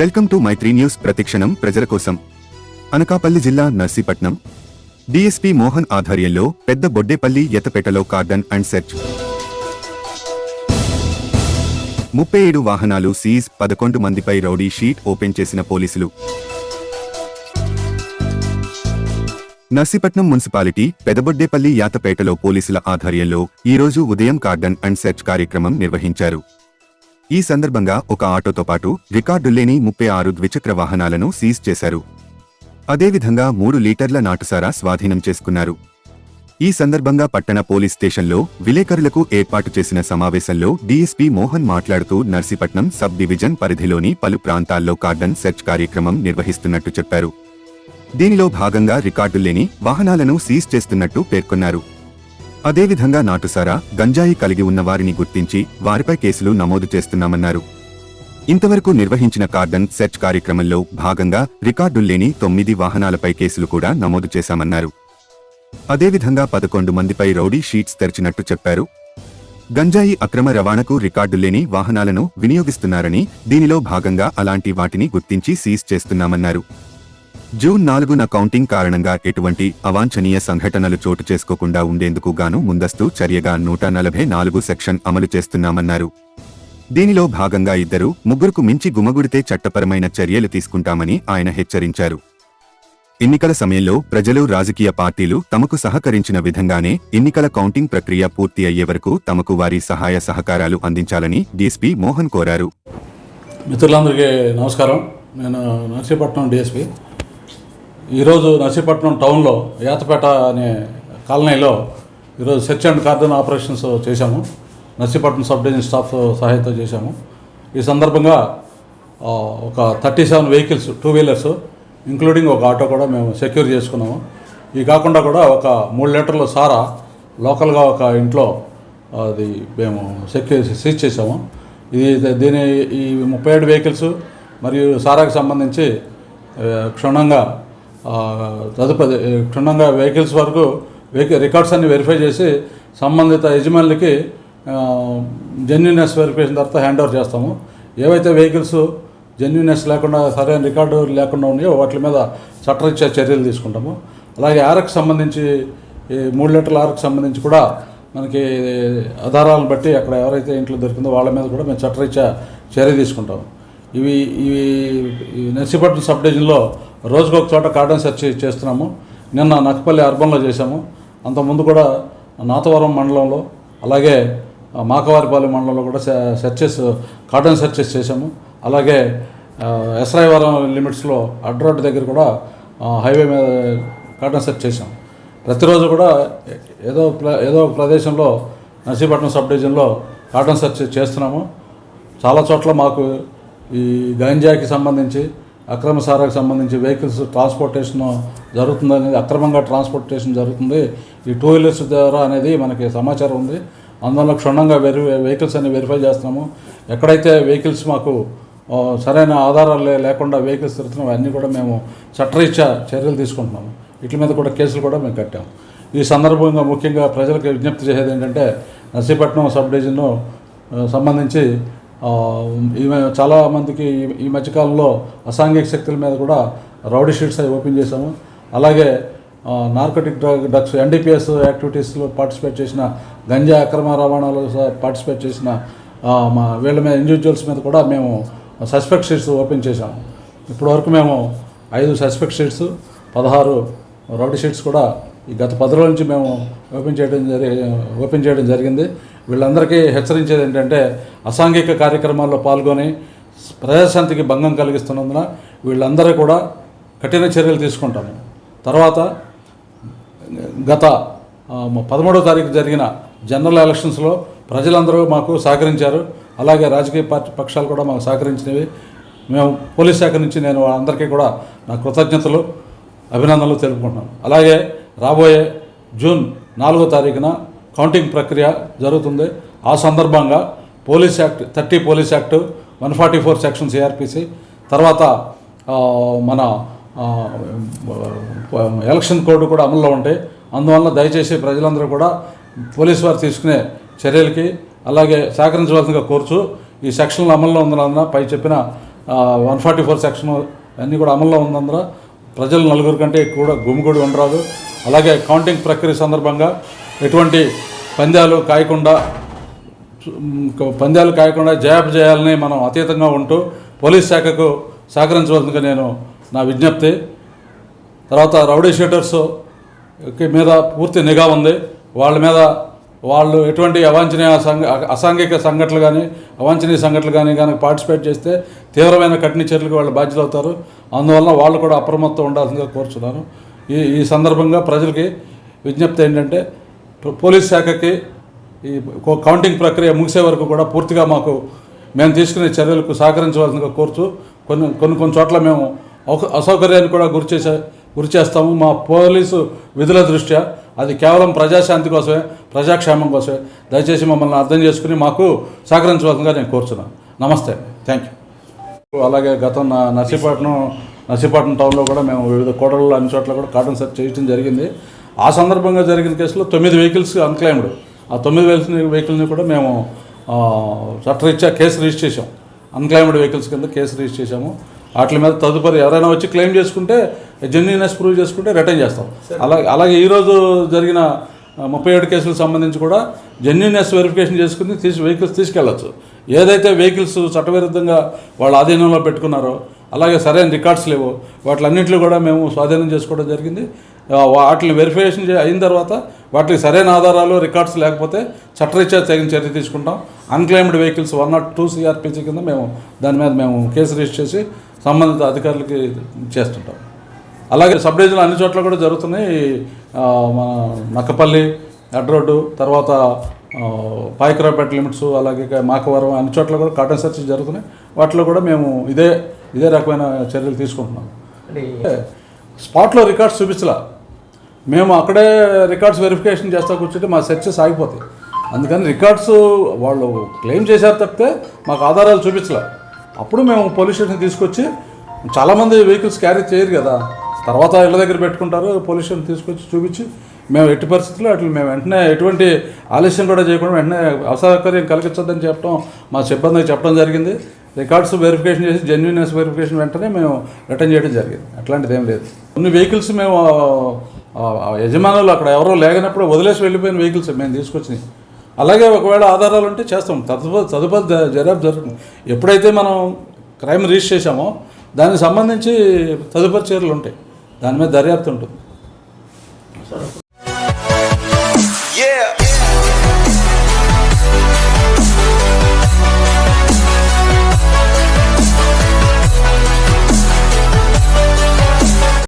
Welcome to Mythri news ప్రతిక్షణం ప్రజల కోసం. అనకాపల్లి జిల్లా నర్సీపట్నం. డీఎస్పీ మోహన్ ఆధ్వర్యంలో పెద్ద బొడ్డేపల్లి ఎతపేటలో కార్డన్ అండ్ సెర్చ్. ముప్పై ఏడు వాహనాలు సీజ్ పదకొండు మందిపై రౌడీ షీట్ ఓపెన్ చేసిన పోలీసులు. నర్సీపట్నం మున్సిపాలిటీ పెదబొడ్డేపల్లి యాతపేటలో పోలీసుల ఆధ్వర్యంలో ఈరోజు ఉదయం కార్డన్ అండ్ సెర్చ్ కార్యక్రమం నిర్వహించారు. ఈ సందర్భంగా ఒక ఆటోతో పాటు రికార్డులేని ముప్పై ఆరు ద్విచక్ర వాహనాలను సీజ్ చేశారు. అదేవిధంగా మూడు లీటర్ల నాటుసారా స్వాధీనం చేసుకున్నారు. ఈ సందర్భంగా పట్టణ పోలీస్ స్టేషన్లో విలేకరులకు ఏర్పాటు చేసిన సమావేశంలో డీఎస్పీ మోహన్ మాట్లాడుతూ నర్సీపట్నం సబ్ డివిజన్ పరిధిలోని పలు ప్రాంతాల్లో కార్డన్ సెర్చ్ కార్యక్రమం నిర్వహిస్తున్నట్టు చెప్పారు. దీనిలో భాగంగా రికార్డులేని వాహనాలను సీజ్ చేస్తున్నట్టు పేర్కొన్నారు. అదేవిధంగా నాటుసారా గంజాయి కలిగి ఉన్న వారిని గుర్తించి వారిపై కేసులు నమోదు చేస్తున్నామన్నారు. ఇంతవరకు నిర్వహించిన కార్డన్ సెర్చ్ కార్యక్రమంలో భాగంగా రికార్డు లేని తొమ్మిది వాహనాలపై కేసులు కూడా నమోదు చేశామన్నారు. అదేవిధంగా పదకొండు మందిపై రౌడీ షీట్స్ తెరిచినట్టు చెప్పారు. గంజాయి అక్రమ రవాణాకు రికార్డులేని వాహనాలను వినియోగిస్తున్నారని దీనిలో భాగంగా అలాంటి వాటిని గుర్తించి సీజ్ చేస్తున్నామన్నారు. జూన్ నాలుగున కౌంటింగ్ కారణంగా ఎటువంటి అవాంఛనీయ సంఘటనలు చోటు చేసుకోకుండా ఉండేందుకు గాను ముందస్తు చర్యగా నూట నలభై నాలుగు సెక్షన్ అమలు చేస్తున్నామన్నారు. దీనిలో భాగంగా ఇద్దరు ముగ్గురుకు మించి గుమగుడితే చట్టపరమైన చర్యలు తీసుకుంటామని ఆయన హెచ్చరించారు. ఎన్నికల సమయంలో ప్రజలు రాజకీయ పార్టీలు తమకు సహకరించిన విధంగానే ఎన్నికల కౌంటింగ్ ప్రక్రియ పూర్తి అయ్యే వరకు తమకు వారి సహాయ సహకారాలు అందించాలని డీఎస్పీ మోహన్ కోరారు. మిత్రులందరికీ నమస్కారం. నేను నర్సీపట్నం డీఎస్పీ. ఈరోజు నర్సీపట్నం టౌన్లో యాతపేట అనే కాలనీలో ఈరోజు సెర్చ్ అండ్ కార్డన్ ఆపరేషన్స్ చేశాము. నర్సీపట్నం సబ్ డివిజన్ స్టాఫ్ సహాయంతో చేశాము. ఈ సందర్భంగా ఒక thirty seven vehicles two wheelers including ఒక ఆటో కూడా మేము సెక్యూర్ చేసుకున్నాము. ఇవి కాకుండా కూడా ఒక మూడు లీటర్ల సారా లోకల్గా ఒక ఇంట్లో అది మేము సెక్యూర్ సీజ్ చేసాము ఇది దీని ఈ ముప్పై ఏడు వెహికల్స్ మరియు సారాకు సంబంధించి క్షుణ్ణంగా తదుపరి క్షుణ్ణంగా వెహికల్స్ వరకు వెహికల్ రికార్డ్స్ అన్ని వెరిఫై చేసి సంబంధిత యజమానులకి జెన్యునెస్ వెరిఫికేషన్ తర్వాత హ్యాండ్ ఓవర్ చేస్తాము. ఏవైతే వెహికల్స్ జెన్యునెస్ లేకుండా సరైన రికార్డు లేకుండా ఉన్నాయో వాటి మీద చట్టరీత్యా చర్యలు తీసుకుంటాము. అలాగే ఆర్కి సంబంధించి ఈ మూడు లీటర్ల ఆర్కి సంబంధించి కూడా మనకి ఆధారాలను బట్టి అక్కడ ఎవరైతే ఇంట్లో దొరికిందో వాళ్ళ మీద కూడా మేము చట్టరీత్యా చర్య తీసుకుంటాం ఇవి ఇవి నర్సీపట్నం సబ్ డివిజన్లో రోజుకొక చోట కార్డన్ సెర్చ్ చేస్తున్నాము. నిన్న నక్కపల్లి అర్బన్లో చేశాము. అంతకుముందు కూడా నాతవరం మండలంలో అలాగే మాకవారిపాలెం మండలంలో కూడా సెర్చెస్ కార్డన్ సెర్చెస్ చేశాము. అలాగే ఆ, ఎస్రాయవరం లిమిట్స్లో అడ్ రోడ్ దగ్గర కూడా హైవే మీద కార్డన్ సెర్చ్ చేశాం ప్రతిరోజు కూడా ఏదో ఏదో ప్రదేశంలో నర్సీపట్నం సబ్ డివిజన్లో కార్డన్ సెర్చ్ చేస్తున్నాము. చాలా చోట్ల మాకు ఈ గంజాకి సంబంధించి అక్రమ సారాకు సంబంధించి వెహికల్స్ ట్రాన్స్పోర్టేషన్ జరుగుతుంది అనేది అక్రమంగా ట్రాన్స్పోర్టేషన్ జరుగుతుంది. ఈ టూ వీలర్స్ ద్వారా అనేది మనకి సమాచారం ఉంది. అందువల్ల క్షుణ్ణంగా వెరి వెహికల్స్ అన్ని వెరిఫై చేస్తున్నాము. ఎక్కడైతే వెహికల్స్ మాకు సరైన ఆధారాలు లేకుండా వెహికల్స్ తిరుగుతున్నాం అన్నీ కూడా మేము చట్టరీత్యా చర్యలు తీసుకుంటున్నాము. వీటి మీద కూడా కేసులు కూడా మేము కట్టాము. ఈ సందర్భంగా ముఖ్యంగా ప్రజలకు విజ్ఞప్తి చేసేది ఏంటంటే నర్సీపట్నం సబ్ డివిజన్ సంబంధించి చాలా మందికి ఈ- ఈ మధ్యకాలంలో అసాంఘిక శక్తుల మీద కూడా రౌడీ షీట్స్ అవి ఓపెన్ చేశాము. అలాగే నార్కోటిక్ డ్రగ్ డ్రగ్స్ ఎన్డీపీఎస్ యాక్టివిటీస్లో పార్టిసిపేట్ చేసిన గంజా అక్రమ రవాణాలో పార్టిసిపేట్ చేసిన మా వీళ్ళ మీద ఇండివిజువల్స్ మీద కూడా మేము సస్పెక్ట్ షీట్స్ ఓపెన్ చేశాము. ఇప్పటివరకు మేము ఐదు సస్పెక్ట్ షీట్స్ పదహారు రౌడీ షీట్స్ కూడా ఈ గత పది రోజుల నుంచి మేము ఓపెన్ చేయడం జరి ఓపెన్ చేయడం జరిగింది. వీళ్ళందరికీ హెచ్చరించేది ఏంటంటే అసాంఘిక కార్యక్రమాల్లో పాల్గొని ప్రజాశాంతికి భంగం కలిగిస్తున్నందున వీళ్ళందరూ కూడా కఠిన చర్యలు తీసుకుంటాము తర్వాత గత పదమూడో పదమూడవ తారీఖు జరిగిన జనరల్ ఎలక్షన్స్లో ప్రజలందరూ మాకు సహకరించారు. అలాగే రాజకీయ పార్టీ పక్షాలు కూడా మాకు సహకరించినవి. మేము పోలీస్ శాఖ నుంచి నేను అందరికీ కూడా నా కృతజ్ఞతలు అభినందనలు తెలుపుకుంటున్నాను అలాగే రాబోయే జూన్ నాలుగో తారీఖున కౌంటింగ్ ప్రక్రియ జరుగుతుంది. ఆ సందర్భంగా police act thirty police act one forty four section CrPC తర్వాత మన ఎలక్షన్ కోడ్ కూడా అమల్లో ఉంటాయి అందువల్ల దయచేసి ప్రజలందరూ కూడా పోలీసు వారు తీసుకునే చర్యలకి అలాగే సహకరించవలసిందిగా కోరుచు ఈ సెక్షన్లు అమల్లో ఉన్నందున పై చెప్పిన వన్ ఫార్టీ ఫోర్ సెక్షన్ అన్నీ కూడా అమల్లో ఉన్నందున ప్రజలు నలుగురు కంటే కూడా గుమిగూడి ఉండరాదు. అలాగే కౌంటింగ్ ప్రక్రియ సందర్భంగా ఎటువంటి పందాలు కాయకుండా పంద్యాలు పందాలు కాయకుండా జయాపజయాలని మనం అతీతంగా ఉంటూ పోలీస్ శాఖకు సహకరించవలసిందిగా నేను నా విజ్ఞప్తి. తర్వాత రౌడీ షీటర్స్ మీద పూర్తి నిఘా ఉంది. వాళ్ళ మీద వాళ్ళు ఎటువంటి అవాంఛనీయ సంఘ అసాంఘిక సంఘటనలు కానీ అవాంఛనీయ సంఘటనలు కానీ కనుక పార్టిసిపేట్ చేస్తే తీవ్రమైన కఠిన చర్యలకు వాళ్ళు బాధ్యత అవుతారు అందువల్ల వాళ్ళు కూడా అప్రమత్తం ఉండాల్సిందిగా కోరుచున్నాను. ఈ ఈ సందర్భంగా ప్రజలకి విజ్ఞప్తి ఏంటంటే పోలీస్ శాఖకి ఈ కో- కౌంటింగ్ ప్రక్రియ ముగిసే వరకు కూడా పూర్తిగా మాకు మేము తీసుకునే చర్యలకు సహకరించవలసిందిగా కోరుతూ కొన్ని కొన్ని కొన్ని చోట్ల మేము అసౌకర్యాన్ని కూడా గురి చేసే గురి చేస్తాము. మా పోలీసు విధుల దృష్ట్యా అది కేవలం ప్రజాశాంతి కోసమే ప్రజాక్షేమం కోసమే. దయచేసి మమ్మల్ని అర్థం చేసుకుని మాకు సహకరించవలసిందిగా నేను కోరుచున్నాను. నమస్తే. Thank you. అలాగే గతం నా నర్సీపట్నం నర్సీపట్నం టౌన్లో కూడా మేము వివిధ కోటల్లో అన్ని చోట్ల కూడా కాటన్ సెర్చ్ చేయడం జరిగింది. ఆ సందర్భంగా జరిగిన కేసులో తొమ్మిది వెహికల్స్ అన్క్లైమ్డ్. ఆ తొమ్మిది వెహికల్స్ వెహికల్ని కూడా మేము చట్టరీత్యా కేసు రిజిస్టర్ చేసాం అన్క్లైమ్డ్ వెహికల్స్ కింద కేసు రిజిస్టర్ చేసాము వాటి మీద తదుపరి ఎవరైనా వచ్చి క్లెయిమ్ చేసుకుంటే జెన్యునెస్ ప్రూవ్ చేసుకుంటే రిటర్న్ చేస్తాం. అలాగే అలాగే ఈరోజు జరిగిన ముప్పై ఏడు కేసులకు సంబంధించి కూడా జెన్యునెస్ వెరిఫికేషన్ చేసుకుని తీసి వెహికల్స్ తీసుకెళ్ళచ్చు. ఏదైతే వెహికల్స్ చట్టవిరుద్ధంగా వాళ్ళ ఆధీనంలో పెట్టుకున్నారో అలాగే సరైన రికార్డ్స్ లేవు వాటిలన్నింటిలో కూడా మేము స్వాధీనం చేసుకోవడం జరిగింది. వాటిని వెరిఫికేషన్ అయిన తర్వాత వాటికి సరైన ఆధారాలు రికార్డ్స్ లేకపోతే చట్టరీత్యా తగిన చర్య తీసుకుంటాం. Unclaimed vehicles one not two CrPC కింద మేము దాని మీద మేము కేసు రిజిస్టర్ చేసి సంబంధిత అధికారులకి చేస్తుంటాం. అలాగే సబ్ డివిజన్లు అన్ని చోట్ల కూడా జరుగుతున్నాయి. మన నక్కపల్లి అడ్ రోడ్డు తర్వాత పాయకరాపేట లిమిట్స్ అలాగే మాకవరం అన్ని చోట్ల కూడా కాటన్ సెర్చ్ జరుగుతున్నాయి. వాటిలో కూడా మేము ఇదే ఇదే రకమైన చర్యలు తీసుకుంటున్నాం. స్పాట్లో రికార్డ్స్ చూపించలా. మేము అక్కడే రికార్డ్స్ వెరిఫికేషన్ చేస్తా కూర్చుంటే మా సెర్చెస్ ఆగిపోతాయి అందుకని రికార్డ్స్ వాళ్ళు క్లెయిమ్ చేశారు తప్పితే మాకు ఆధారాలు చూపించలే. అప్పుడు మేము పోలీస్ స్టేషన్ తీసుకొచ్చి చాలామంది వెహికల్స్ క్యారీ చేయరు కదా తర్వాత ఇళ్ళ దగ్గర పెట్టుకుంటారు పోలీస్ స్టేషన్ తీసుకొచ్చి చూపించి మేము ఎట్టి పరిస్థితుల్లో అట్లా మేము వెంటనే ఎటువంటి ఆలస్యం కూడా చేయకుండా వెంటనే అసౌకర్యం కలిగించొద్దని చెప్పడం మా సిబ్బందికి చెప్పడం జరిగింది. రికార్డ్స్ వెరిఫికేషన్ చేసి జెన్యునెస్ వెరిఫికేషన్ వెంటనే మేము రిటర్న్ చేయడం జరిగింది. అట్లాంటిది ఏం లేదు. కొన్ని వెహికల్స్ మేము యజమానులు అక్కడ ఎవరో లేనప్పుడు వదిలేసి వెళ్ళిపోయిన వెహికల్స్ మేము తీసుకొచ్చినాయి అలాగే ఒకవేళ ఆధారాలు ఉంటే చేస్తాం. తదుపరి తదుపరి జరాబ్ జరుగుతుంది ఎప్పుడైతే మనం క్రైమ్ రిజిస్టర్ చేశామో దానికి సంబంధించి తదుపరి చర్యలు ఉంటాయి. దాని మీద దర్యాప్తు ఉంటుంది.